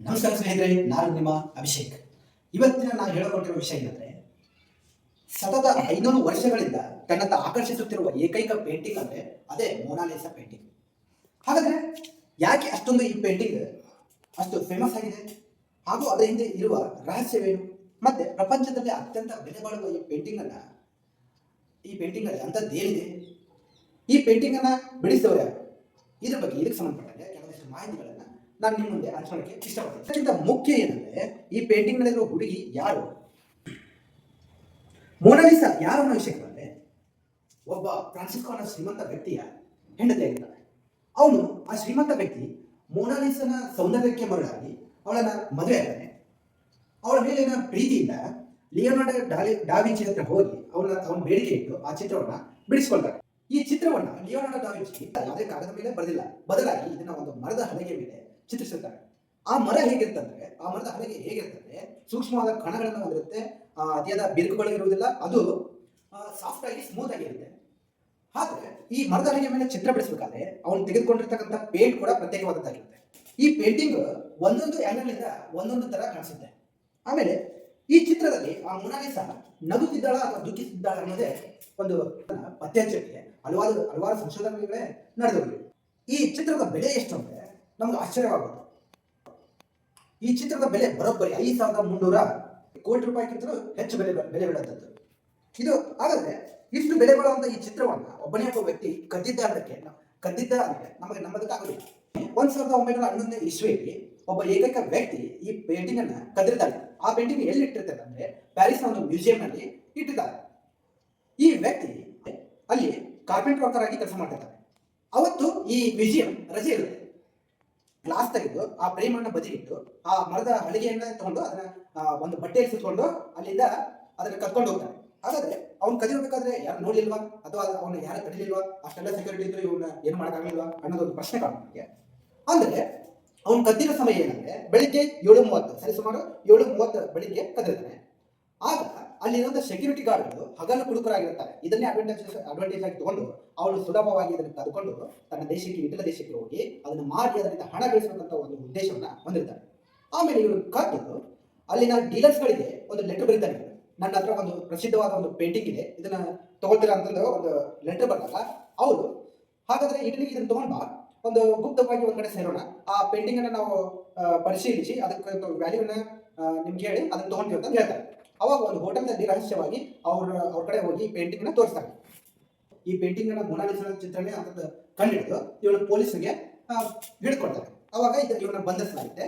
ನಮಸ್ಕಾರ ಸ್ನೇಹಿತರೆ, ನಾನು ನಿಮ್ಮ ಅಭಿಷೇಕ್. ಇವತ್ತಿನ ನಾನು ಹೇಳಿಕೊಟ್ಟಿರುವ ವಿಷಯ ಏನಂದ್ರೆ, ಸತತ ಐನೂರು ವರ್ಷಗಳಿಂದ ತನ್ನತ್ತ ಆಕರ್ಷಿಸುತ್ತಿರುವ ಏಕೈಕ ಪೇಂಟಿಂಗ್ ಅಂದ್ರೆ ಅದೇ ಮೋನಾಲಿಸ ಪೇಂಟಿಂಗ್ ಹಾಗಾದ್ರೆ ಯಾಕೆ ಅಷ್ಟೊಂದು ಈ ಪೇಂಟಿಂಗ್ ಅಷ್ಟು ಫೇಮಸ್ ಆಗಿದೆ? ಹಾಗೂ ಅದರ ಹಿಂದೆ ಇರುವ ರಹಸ್ಯವೇನು? ಮತ್ತೆ ಪ್ರಪಂಚದಲ್ಲಿ ಅತ್ಯಂತ ಬೆಲೆ ಬಾಳುವ ಈ ಪೇಂಟಿಂಗ್ ಅನ್ನ, ಈ ಪೇಂಟಿಂಗ್ ಅಲ್ಲಿ ಅಂತದ್ದೇನಿದೆ ಈ ಪೇಂಟಿಂಗ್ ಅನ್ನ ಬಿಡಿಸಿದವರು ಯಾರು? ಇದ್ರ ಬಗ್ಗೆ ಇದಕ್ಕೆ ಸಂಬಂಧಪಟ್ಟಂತೆ ಕೆಲವೊಂದಿಷ್ಟು ಮಾಹಿತಿಗಳನ್ನ ನಾನು ನಿಮ್ಮ ಮುಂದೆ ಹಂಚ್ಕೊಳ್ಳೋಕೆ ಇಷ್ಟಪಡ್ತೀನಿ. ಅದಕ್ಕಿಂತ ಮುಖ್ಯ ಏನಂದ್ರೆ, ಈ ಪೇಂಟಿಂಗ್ ನಲ್ಲಿರುವ ಹುಡುಗಿ ಯಾರು? ಮೊನಾಲಿಸ ಯಾರು ವಿಷಯಕ್ಕೆ ಬಂದ್ರೆ, ಒಬ್ಬ ಫ್ರಾನ್ಸಿಸ್ಕೋ ಶ್ರೀಮಂತ ವ್ಯಕ್ತಿಯ ಹೆಂಡತಿ ಆಗಿದ್ದಾನೆ ಅವನು ಆ ಶ್ರೀಮಂತ ವ್ಯಕ್ತಿ ಮೊನಾಲಿಸನ ಸೌಂದರ್ಯಕ್ಕೆ ಮರಳಾಗಿ ಅವಳನ್ನ ಮದುವೆ ಆಗ್ತಾನೆ ಅವಳ ಮೇಲಿನ ಪ್ರೀತಿಯಿಂದ ಲಿಯೋನಾರ್ಡ ಡಾಲಿ ಡಾವಿಂಚಿ ಹತ್ರ ಹೋಗಿ ಅವನ ಅವನ ಬೇಡಿಕೆ ಇಟ್ಟು ಆ ಚಿತ್ರವನ್ನ ಬಿಡಿಸ್ಕೊಳ್ತಾರೆ ಈ ಚಿತ್ರವನ್ನ ಲಿಯೋನಾರ್ಡೋ ಡಾವಿಂಚಿ ಯಾವುದೇ ಕಾಗದ ಮೇಲೆ ಬರೆದಿಲ್ಲ. ಬದಲಾಗಿ ಇದನ್ನ ಒಂದು ಮರದ ಹಲಗೆ ಮೇಲೆ ಚಿತ್ರಿಸುತ್ತಾರೆ. ಆ ಮರ ಹೇಗಿರ್ತಂದ್ರೆ ಆ ಮರದ ಹಲಗೆ ಹೇಗಿರ್ತಂದ್ರೆ ಸೂಕ್ಷ್ಮವಾದ ಕಣಗಳನ್ನು ಹೊಂದಿರುತ್ತೆ. ಆ, ಅತಿಯಾದ ಬಿರುಕುಗಳು ಇರುವುದಿಲ್ಲ. ಅದು ಸಾಫ್ಟ್ ಆಗಿ ಸ್ಮೂತ್ ಆಗಿರುತ್ತೆ ಆದ್ರೆ ಈ ಮರದ ಹಲಗೆ ಮೇಲೆ ಚಿತ್ರ ಬಿಡಿಸಬೇಕಾದ್ರೆ ಅವನು ತೆಗೆದುಕೊಂಡಿರ್ತಕ್ಕಂಥ ಪೇಂಟ್ ಕೂಡ ಪ್ರತ್ಯೇಕವಾದದ್ದಾಗಿರುತ್ತೆ. ಈ ಪೇಂಟಿಂಗ್ ಒಂದೊಂದು ಆಂಗಲ್ ಒಂದೊಂದು ತರ ಕಾಣಿಸುತ್ತೆ. ಆಮೇಲೆ ಈ ಚಿತ್ರದಲ್ಲಿ ಆ ಮುನಾಲಿಸ ನಗುತ್ತಿದ್ದಾಳ ಅಥವಾ ದುಃಖಿಸಿದ್ದಾಳ ಅನ್ನೋದೇ ಒಂದು ಪತ್ತೆ ಹಚ್ಚಕ್ಕೆ ಹಲವಾರು ಹಲವಾರು ಸಂಶೋಧನೆಗಳೇ ನಡೆದವು ಈ ಚಿತ್ರದ ಬೆಲೆ ಎಷ್ಟು ಅಂದ್ರೆ ನಮ್ಗೆ ಆಶ್ಚರ್ಯವಾಗುತ್ತೆ ಈ ಚಿತ್ರದ ಬೆಲೆ ಬರೋಬ್ಬರಿ ಐದು ಸಾವಿರದ ಮುನ್ನೂರ ಕೋಟಿ ರೂಪಾಯಿಗಿಂತಲೂ ಹೆಚ್ಚು ಬೆಲೆ ಬೆಲೆ ಬೀಳುವಂಥದ್ದು ಇದು ಹಾಗಾದ್ರೆ ಇಷ್ಟು ಬೆಲೆ ಬಾಳುವಂತ ಈ ಚಿತ್ರವನ್ನ ಒಬ್ಬನೇ ಒಬ್ಬ ವ್ಯಕ್ತಿ ಕದ್ದಿದ್ದ ಅದಕ್ಕೆ ಕದ್ದಿದ್ದ ಅಂದ್ರೆ ನಮಗೆ ನಂಬೋದಕ್ಕಾಗೋದಿಲ್ಲ ಒಂದ್ ಸಾವಿರದ ಒಂಬೈನೂರ ಹನ್ನೊಂದನೇ ಇಸ್ವಿಯಲ್ಲಿ ಒಬ್ಬ ಏಕೈಕ ವ್ಯಕ್ತಿ ಈ ಪೇಂಟಿಂಗ್ ಅನ್ನ ಕದ್ದಿರ್ತಾನೆ. ಆ ಪೇಂಟಿಂಗ್ ಎಲ್ಲಿ ಇಟ್ಟಿರ್ತಾರೆ ಅಂದ್ರೆ ಪ್ಯಾರಿಸ್ನ ಒಂದು ಮ್ಯೂಸಿಯಂ ನಲ್ಲಿ ಇಟ್ಟಿದ್ದಾರೆ. ಈ ವ್ಯಕ್ತಿ ಅಲ್ಲಿ ಕಾರ್ಪೆಂಟರ್ ವರ್ಕರ್ ಆಗಿ ಕೆಲಸ ಮಾಡ್ತಿರ್ತಾನೆ ಅವತ್ತು ಈ ಮ್ಯೂಸಿಯಂ ರಜೆ ಇರುತ್ತೆ. ಗ್ಲಾಸ್ ತೆಗೆದು, ಆ ಪ್ರೇಮನ್ನ ಬದಿಗಿಟ್ಟು ಆ ಮರದ ಹಳಿಗೆಯನ್ನ ತಗೊಂಡು ಅದನ್ನ ಒಂದು ಬಟ್ಟೆಯಲ್ಲಿ ಸುತ್ತಕೊಂಡು ಅಲ್ಲಿಂದ ಅದನ್ನ ಕತ್ಕೊಂಡು ಹೋಗ್ತಾನೆ. ಹಾಗಾದ್ರೆ ಅವ್ನು ಕದಿರ್ಬೇಕಾದ್ರೆ ಯಾರು ನೋಡಿಲ್ವಾ ಅಥವಾ ಅವನು ಯಾರು ತಡಿಲಿಲ್ವಾ ಅಷ್ಟೆಲ್ಲ ಸೆಕ್ಯೂರಿಟಿ ಇದ್ರು ಇವನ್ನ ಏನು ಮಾಡೋಕ್ಕಾಗಲಿಲ್ವಾ ಅನ್ನೋದೊಂದು ಪ್ರಶ್ನೆ ಕಾಣುತ್ತೆ ಅಂದ್ರೆ ಅವ್ನು ಕದ್ದಿರೋ ಸಮಯ ಏನಂದ್ರೆ ಬೆಳಿಗ್ಗೆ ಏಳು ಮೂವತ್ತು, ಸರಿ ಸುಮಾರು ಏಳು ಮೂವತ್ತು ಬೆಳಿಗ್ಗೆ ಕದಿರ್ತಾನೆ ಆಗ ಒಂದು ಸೆಕ್ಯೂರಿಟಿ ಗಾರ್ಡ್ಗಳು ಹಗಲು ಕುಡುಕರಾಗಿರ್ತಾರೆ ಇದನ್ನೇ ಅಡ್ವಾಂಟೇಜ್ ಅಡ್ವಾಂಟೇಜ್ ಆಗಿ ತಗೊಂಡು ಅವಳು ಸುಲಭವಾಗಿ ಇದನ್ನು ಕದ್ಕೊಂಡು ತನ್ನ ದೇಶಕ್ಕೆ ಇತರ ದೇಶಕ್ಕೆ ಹೋಗಿ ಅದನ್ನು ಮಾರಿ ಅದರಿಂದ ಹಣ ಗಳಿಸಬೇಕಂತ ಒಂದು ಉದ್ದೇಶವನ್ನ ಹೊಂದಿರ್ತಾರೆ ಆಮೇಲೆ ಇವರು ಕದ್ದು ಅಲ್ಲಿನ ಡೀಲರ್ಸ್ಗಳಿಗೆ ಒಂದು ಲೆಟರ್ ಬರೀತಾರೆ. ನನ್ನ ಹತ್ರ ಒಂದು ಪ್ರಸಿದ್ಧವಾದ ಒಂದು ಪೇಂಟಿಂಗ್ ಇದೆ. ಇದನ್ನ ತಗೊಳ್ತೀರಾ ಅಂತ ಒಂದು ಲೆಟರ್ ಬಂದಾಗ, ಹೌದು. ಹಾಗಾದ್ರೆ ಇಟಲಿಗೆ ಇದನ್ನ ತಗೊಂಡ ಒಂದು ಗುಪ್ತವಾಗಿ ಒಂದ್ ಕಡೆ ಸೇರೋಣ. ಆ ಪೇಂಟಿಂಗ್ ಅನ್ನ ನಾವು ಪರಿಶೀಲಿಸಿ ಅದಕ್ಕೆ ವ್ಯಾಲ್ಯೂನ ನಿಮ್ಗೆ ಹೇಳಿ ಅದನ್ನ ತಗೊಂತೀವಿ ಅಂತ ಹೇಳ್ತಾರೆ. ಅವಾಗ ಒಂದು ಹೋಟೆಲ್ನಲ್ಲಿ ರಹಸ್ಯವಾಗಿ ಅವ್ರ ಅವ್ರ ಕಡೆ ಹೋಗಿ ಪೇಂಟಿಂಗ್ನ ತೋರಿಸ್ತಾರೆ. ಈ ಪೇಂಟಿಂಗ್ ಅನ್ನ ಮೊನಾಲಿಸನ ಚಿತ್ರನೇ ಅಂತ ಕಂಡಿಡಿದು ಇವನು ಪೊಲೀಸರಿಗೆ ಹಿಡ್ಕೊಳ್ತಾರೆ. ಅವಾಗ ಇವನ್ನ ಬಂಧಿಸಲಾಗುತ್ತೆ